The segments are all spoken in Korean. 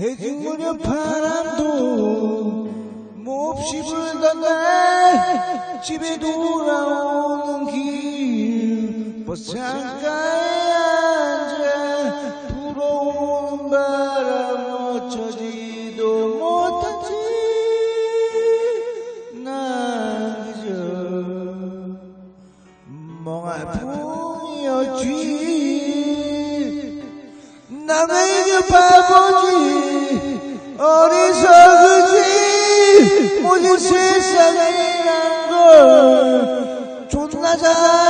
해질무렵 바람도 몹시 불던 날 집에 돌아오는 길. 버스장가에 앉아. 불어오는 바람 어쩌지도 못하지. 난 그저 멍할 뿐이었지. 남에게 바보지 어리석으지 모든 세상이란 걸 존나 잘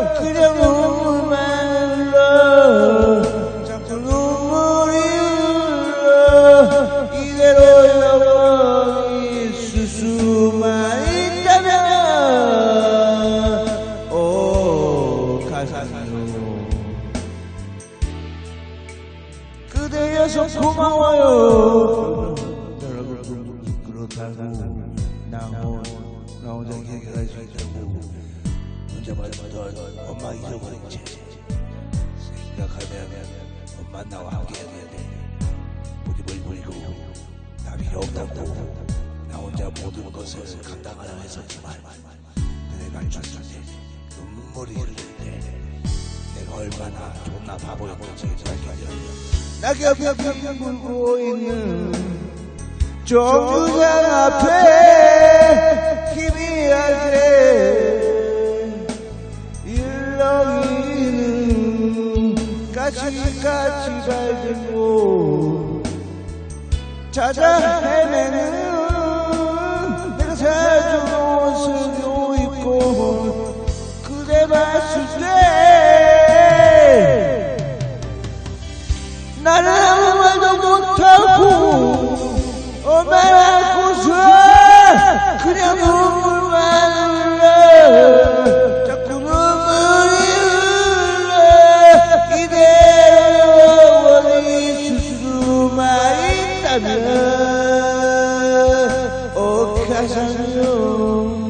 사요? 그대여서 고마워요. 그렇다고 나, 혼자 해결할 수 있다고. 혼자말부터 엄마 잊어버렸지. 생각하면 엄마 나와 함께 해야 돼. 부리고 나 필요 없다고. 나 혼자 모든 것을 감당하려 했었지만 그대가 알려줬을 때 눈물이 때 내가 얼마나 존나 곁에 펴 물고 있는 정류장 앞에 희미하게 일렁이는 까치까치 밝은 곳. 찾아 헤매는 오 가사요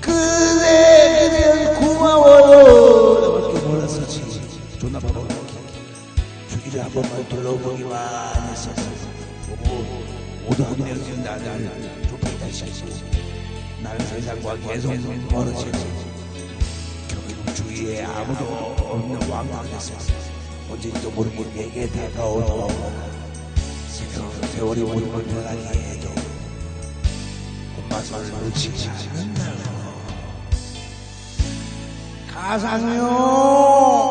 그대 그대 고마워요 나밖에 몰랐었지 존나 바보 주기를 한 번만 둘러보기만 했었어 뭐 모두 한 명씩 나를 좁혀다 시키고 나는 세상과 계속 멀어지고 결국 주위에 아무도 없는 왕왕했어 언제인지도 모르게 내게 다가오고 세월이 모든 걸 변하게 해도 엄마 손을 놓치지 않는다 가상요